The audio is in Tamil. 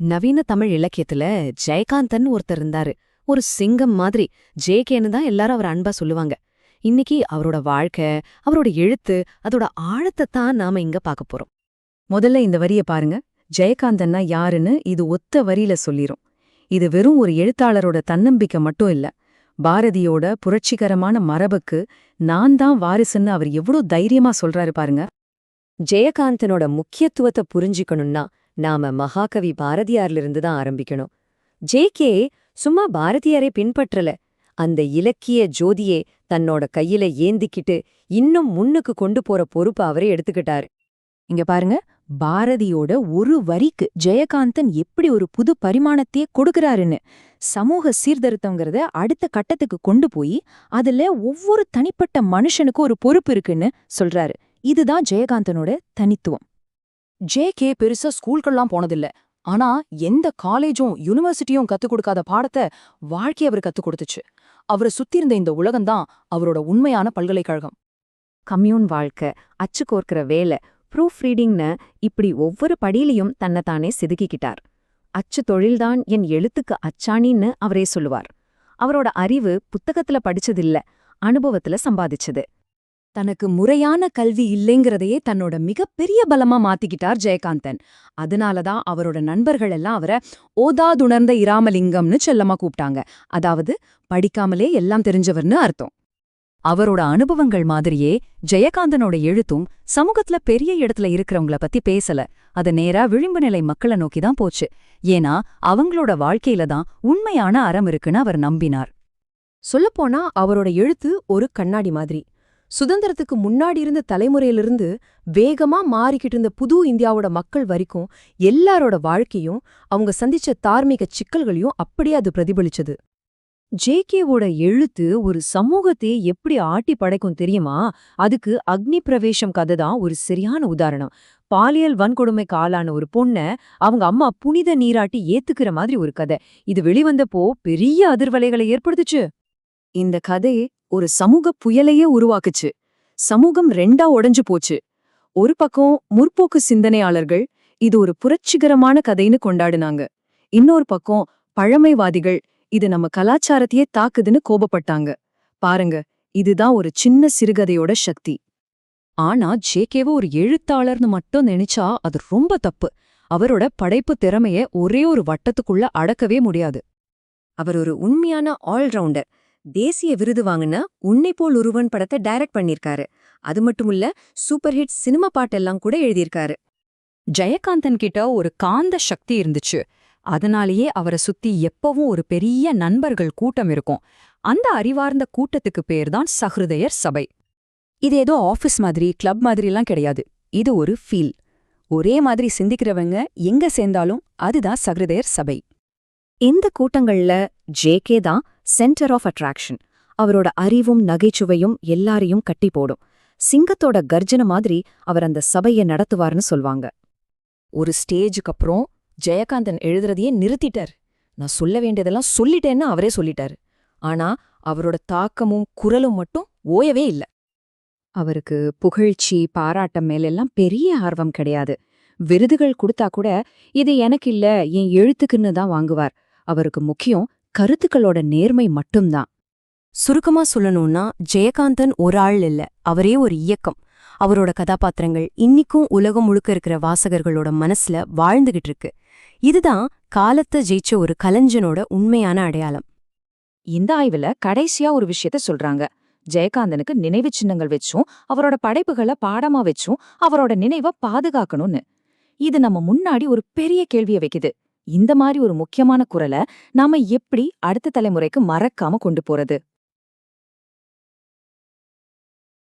நவீன தமிழ் இலக்கியத்துல ஜெயகாந்தன் ஒருத்தர் இருந்தாரு. ஒரு சிங்கம் மாதிரி. ஜேகேன்னு தான் எல்லாரும் அவர் அன்பா சொல்லுவாங்க. இன்னைக்கு அவரோட வாழ்க்கை அவரோட எழுத்து அதோட ஆழத்தை தான் நாம இங்க பார்க்க போறோம். முதல்ல இந்த வரிய பாருங்க. ஜெயகாந்தன்னா யாருன்னு இது ஒத்த வரியில சொல்லிரும். இது வெறும் ஒரு எழுத்தாளரோட தன்னம்பிக்கை மட்டும் இல்ல. பாரதியோட புரட்சிகரமான மரபுக்கு நான் தான் வாரிசுன்னு அவர் எவ்வளோ தைரியமா சொல்றாரு பாருங்க. ஜெயகாந்தனோட முக்கியத்துவத்தை புரிஞ்சுக்கணும்னா நாம மகாகவி பாரதியார்லிருந்து தான் ஆரம்பிக்கணும். ஜே கே சும்மா பாரதியாரை பின்பற்றல. அந்த இலக்கிய ஜோதியே தன்னோட கையில ஏந்திக்கிட்டு இன்னும் முன்னுக்கு கொண்டு போற பொறுப்பு அவரே எடுத்துக்கிட்டாரு. இங்க பாருங்க பாரதியோட ஒரு வரிக்கு ஜெயகாந்தன் எப்படி ஒரு புது பரிமாணத்தையே கொடுக்கறாருன்னு. சமூக சீர்திருத்தங்கிறத அடுத்த கட்டத்துக்கு கொண்டு போய் அதுல ஒவ்வொரு தனிப்பட்ட மனுஷனுக்கும் ஒரு பொறுப்பு இருக்குன்னு சொல்றாரு. இதுதான் ஜெயகாந்தனோட தனித்துவம். ஜே கே பெருசா ஸ்கூல்கள்லாம் போனதில்ல. ஆனா எந்த காலேஜும் யூனிவர்சிட்டியும் கத்துக் கொடுக்காத பாடத்தை வாழ்க்கை அவர் கத்துக் கொடுத்துச்சு. அவரை சுத்தி இருந்த இந்த உலகம்தான் அவரோட உண்மையான பல்கலைக்கழகம். கம்யூன் வாழ்க்கை அச்சு கோர்க்கிற வேலை ப்ரூஃப் ரீடிங்னு இப்படி ஒவ்வொரு படியிலையும் தன்னைத்தானே செதுக்கிக்கிட்டார். அச்சு தொழில்தான் என் எழுத்துக்கு அச்சாணின்னு அவரே சொல்லுவார். அவரோட அறிவு புத்தகத்துல படிச்சதில்ல அனுபவத்துல சம்பாதிச்சது. தனக்கு முறையான கல்வி இல்லைங்கிறதையே தன்னோட மிகப்பெரிய பலமா மாத்திக்கிட்டார் ஜெயகாந்தன். அதனால தான் அவரோட நண்பர்கள் எல்லாம் அவரை ஓதாதுணர்ந்த இராமலிங்கம்னு செல்லமா கூப்பிட்டாங்க. அதாவது படிக்காமலே எல்லாம் தெரிஞ்சவர்னு அர்த்தம். அவரோட அனுபவங்கள் மாதிரியே ஜெயகாந்தனோட எழுத்தும் சமூகத்துல பெரிய இடத்துல இருக்கிறவங்கள பத்தி பேசல. அது நேரா விளிம்பு நிலை மக்களை நோக்கி தான் போச்சு. ஏன்னா அவங்களோட வாழ்க்கையில தான் உண்மையான அறம் இருக்குன்னு அவர் நம்பினார். சொல்லப்போனா அவரோட எழுத்து ஒரு கண்ணாடி மாதிரி. சுதந்திரத்துக்கு முன்னாடி இருந்த தலைமுறையிலிருந்து வேகமா மாறிக்கிட்டு இருந்த புது இந்தியாவோட மக்கள் வரைக்கும் எல்லாரோட வாழ்க்கையும் அவங்க சந்திச்ச தார்மீக சிக்கல்களையும் அப்படியே அது பிரதிபலிச்சது. ஜேகேவோட எழுத்து ஒரு சமூகத்தை எப்படி ஆட்டி படைக்கும் தெரியுமா? அதுக்கு அக்னி பிரவேசம் கதை தான் ஒரு சரியான உதாரணம். பாலியல் வன்கொடுமைக்கு ஆளான ஒரு பொண்ண அவங்க அம்மா புனித நீராட்டி ஏத்துக்கிற மாதிரி ஒரு கதை. இது வெளிவந்தப்போ பெரிய அதிர்வலைகளை ஏற்படுத்துச்சு. இந்த கதை ஒரு சமூக புயலையே உருவாக்குச்சு. சமூகம் ரெண்டா உடைஞ்சு போச்சு. ஒரு பக்கம் முற்போக்கு சிந்தனையாளர்கள் இது ஒரு புரட்சிகரமான கதைன்னு கொண்டாடுனாங்க. இன்னொரு பக்கம் பழமைவாதிகள் இது நம்ம கலாச்சாரத்தையே தாக்குதுன்னு கோபப்பட்டாங்க. பாருங்க இதுதான் ஒரு சின்ன சிறுகதையோட சக்தி. ஆனா ஜேகேவ ஒரு எழுத்தாளர்னு மட்டும் நினைச்சா அது ரொம்ப தப்பு. அவரோட படைப்பு திறமைய ஒரே ஒரு வட்டத்துக்குள்ள அடக்கவே முடியாது. அவர் ஒரு உண்மையான ஆல்ரவுண்டர். தேசிய விருது வாங்கின உன்னை போல் ஒருவன் படத்தை டைரக்ட் பண்ணிருக்காரு. அது மட்டுமில்ல சூப்பர் ஹிட் சினிமா பாட்டெல்லாம் கூட எழுதியிருக்காரு. ஜெயகாந்தன் கிட்ட ஒரு காந்த சக்தி இருந்துச்சு. அதனாலேயே அவரை சுத்தி எப்பவும் ஒரு பெரிய நண்பர்கள் கூட்டம் இருக்கும். அந்த அறிவார்ந்த கூட்டத்துக்கு பேர் தான் சஹ்ருதயர் சபை. இது ஏதோ ஆஃபீஸ் மாதிரி கிளப் மாதிரிலாம் கிடையாது. இது ஒரு ஃபீல் ஒரே மாதிரி சிந்திக்கிறவங்க எங்க சேர்ந்தாலும் அதுதான் சஹ்ருதயர் சபை. இந்த கூட்டங்கள்ல ஜேகே தான் சென்டர் ஆஃப் அட்ராக்ஷன் அவரோட அறிவும் நகைச்சுவையும் எல்லாரையும் கட்டி போடும். சிங்கத்தோட கர்ஜன மாதிரி அவர் அந்த சபையை நடத்துவார்னு சொல்வாங்க. ஒரு ஸ்டேஜுக்கு அப்புறம் ஜெயகாந்தன் எழுதுறதையே நிறுத்திட்டார். நான் சொல்ல வேண்டியதெல்லாம் சொல்லிட்டேன்னு அவரே சொல்லிட்டாரு. ஆனா அவரோட தாக்கமும் குரலும் மட்டும் ஓயவே இல்ல. அவருக்கு புகழ்ச்சி பாராட்டம் மேலெல்லாம் பெரிய ஆர்வம் கிடையாது. விருதுகள் கொடுத்தா கூட இது எனக்கு இல்ல என் எழுத்துக்குன்னு தான் வாங்குவார். அவருக்கு முக்கியம் கருத்துக்களோட நேர்மை மட்டும்தான். சுருக்கமா சொல்லணும்னா ஜெயகாந்தன் ஒரு ஆள் இல்ல. அவரே ஒரு இயக்கம். அவரோட கதாபாத்திரங்கள் இன்னிக்கும் உலகம் முழுக்க இருக்கிற வாசகர்களோட மனசுல வாழ்ந்துகிட்டு இருக்கு. இதுதான் காலத்தை ஜெயிச்ச ஒரு கலைஞனோட உண்மையான அடையாளம். இந்த ஆய்வுல கடைசியா ஒரு விஷயத்த சொல்றாங்க. ஜெயகாந்தனுக்கு நினைவு சின்னங்கள் வச்சும் அவரோட படைப்புகளை பாடமா வச்சும் அவரோட நினைவை பாதுகாக்கணும்னு. இது நம்ம முன்னாடி ஒரு பெரிய கேள்வியை வைக்குது. இந்த மாதிரி ஒரு முக்கியமான குரலை நாம எப்படி அடுத்த தலைமுறைக்கு மறக்காம கொண்டு போறது?